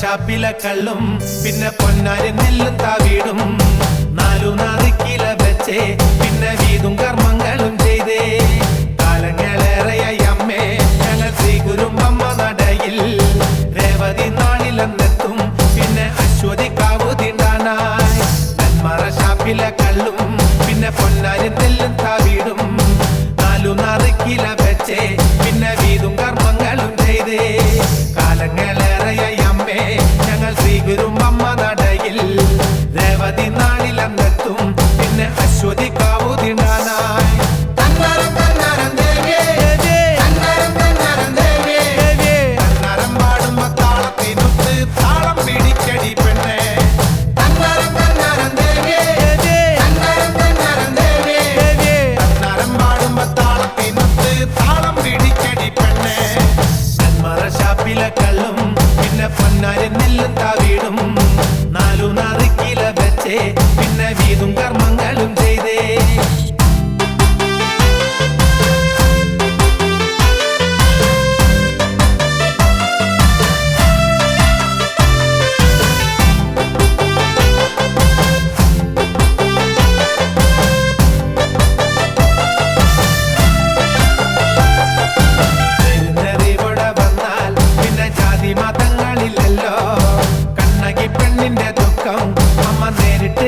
ഷാപ്പിലെ കള്ളും പിന്നെ പൊന്നാരി നെല്ലും താവീടും നാലു നാദിക്കില വെച്ചേ പിന്നെ വീതും കർമ്മങ്ങളും ചെയ്തേ. കാലങ്ങളേറെയായി അമ്മേ ഞങ്ങൾ ശ്രീ ഗുരുമ്പമ്മ നടയിൽ. രേവതി നാളിലെന്നെത്തും പിന്നെ അശ്വതി കാവുതിണ്ടാനായി നെന്മറ ഷാപ്പിലെ കള്ളും പിന്നെ പൊന്നാരി നെല്ലും താവീടും നാലു നാദിക്കില വെച്ചേ a പൊന്നാരി നെല്ലും താവീടും നാലു നാറിക്കില വെച്ചേ. പിന്നെ വീതും കർമ്മങ്ങളും ചെയ്തേ. வணக்கம். அம்மா நேரிட்டு